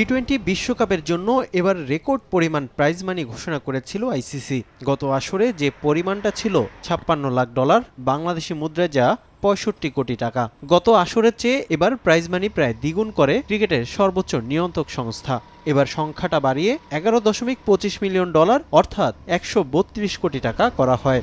T twenty বিশ্বকাপের জন্য এবার রেকর্ড পরিমাণ প্রাইজ মানি ঘোষণা করেছিল আইসিসি গত আসরে যে পরিমাণটা ছিল, ছাপ্পান্ন লাখ ডলার, বাংলাদেশি মুদ্রায় যা পঁয়ষট্টি কোটি টাকা। গত আসরের চেয়ে এবার প্রাইজ মানি প্রায় দ্বিগুণ করে ক্রিকেটের সর্বোচ্চ নিয়ন্ত্রক সংস্থা। এবার সংখ্যাটা বাড়িয়ে এগারো দশমিক পঁচিশ মিলিয়ন ডলার, অর্থাৎ একশো বত্রিশ কোটি টাকা করা হয়।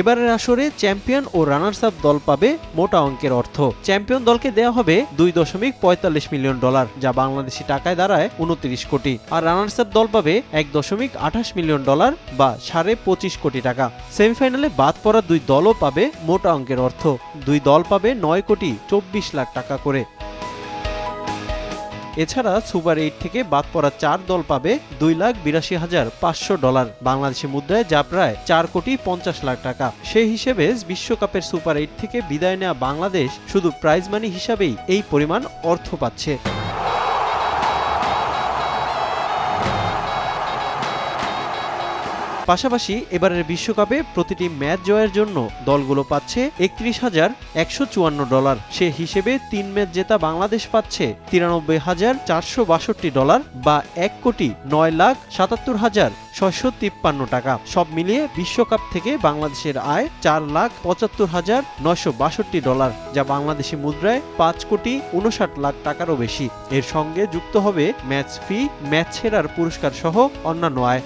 এবারের আসরে চ্যাম্পিয়ন ও রানার্স আপ দল পাবে মোটা অঙ্কের অর্থ। চ্যাম্পিয়ন দলকে দেওয়া হবে দুই দশমিক পঁয়তাল্লিশ মিলিয়ন ডলার, যা বাংলাদেশি টাকায় দাঁড়ায় উনত্রিশ কোটি। আর রানার্স আপ দল পাবে এক দশমিক আঠাশ মিলিয়ন ডলার বা সাড়ে পঁচিশ কোটি টাকা। সেমিফাইনালে বাদ পড়া দুই দলও পাবে মোটা অঙ্কের অর্থ। দুই দল পাবে নয় কোটি চব্বিশ লাখ টাকা করে। এছাড়া সুপার এইট থেকে বাদ পড়া চার দল পাবে দুই লাখ বিরাশি হাজার পাঁচশো ডলার। বাংলাদেশি মুদ্রায় যা প্রায় চার কোটি পঞ্চাশ লাখ টাকা। সেই হিসেবে বিশ্বকাপের সুপার এইট থেকে বিদায় নেওয়া বাংলাদেশ শুধু প্রাইজ মানি হিসাবেই এই পরিমাণ অর্থ পাচ্ছে। পাশাপাশি এবারের বিশ্বকাপে প্রতিটি ম্যাচ জয়ের জন্য দলগুলো পাচ্ছে একত্রিশ হাজার একশো চুয়ান্ন ডলার। সে হিসেবে তিন ম্যাচ জেতা বাংলাদেশ পাচ্ছে তিরানব্বই হাজার চারশো বাষট্টি ডলার বা এক কোটি নয় লাখ সাতাত্তর হাজার ছয়শো তিপ্পান্ন টাকা। সব মিলিয়ে বিশ্বকাপ থেকে বাংলাদেশের আয় চার লাখ পঁচাত্তর হাজার নয়শো বাষট্টি ডলার, যা বাংলাদেশি মুদ্রায় পাঁচ কোটি উনষাট লাখ টাকারও বেশি। এর সঙ্গে যুক্ত হবে ম্যাচ ফি, ম্যাচ সেরার পুরস্কার সহ অন্যান্য আয়।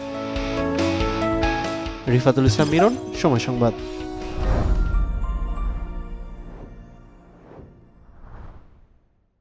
রিফাতুল ইসলাম মিরন সময় সংবাদ।